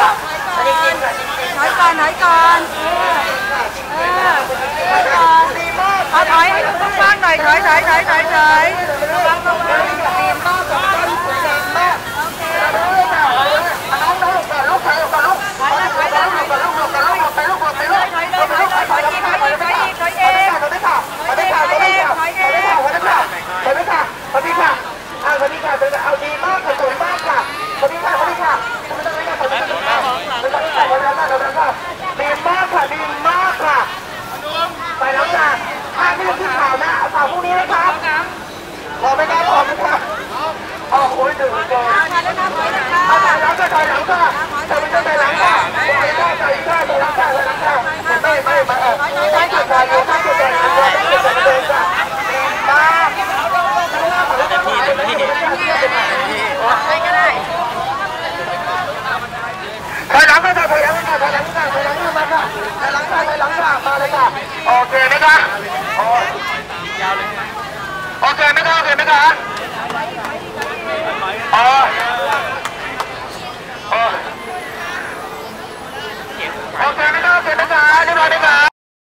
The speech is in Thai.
ค่ะอันนี้จริงค่ะจริงถอยก่อนถอยก่อนเออถอยก่อนดีมากเอาถอยให้กว้างหน่อยถอยถอยถอยถอยถอย ดีมากค่ะดีมากค่ะ ไปแล้วจ้ะถ้าไม่ได้ข่าวนะเอาข่าวพรุ่งนี้นะครับขอไม่ได้ขอไม่ได้อ๋อโอ้ยดึงเกินถอยแล้วนะถอยแล้วนะถอยหลังก็ถอยหลังค่ะถอยไปถอยหลังค่ะถอยค่ะถอยค่ะถอยหลังค่ะถอยหลังค่ะไม่ไม่ไม่เออไม่จุดถอยอยู่ไม่จุดถอยอยู่ไม่จุดถอยเลยค่ะดีมาก ที่เต็มที่ ใครก็ได้ ถอยหลังก็ถอยหลังค่ะถอยหลังค่ะถอยหลังมาค่ะ ไปหลังค่ะถอยหลังค่ะมาเลยค่ะ โอเคไหมคะโอเคไหมคะโอเคไหมคะอ๋อโอเคไหมคะโอเคไหมคะเรียบร้อยไหมคะ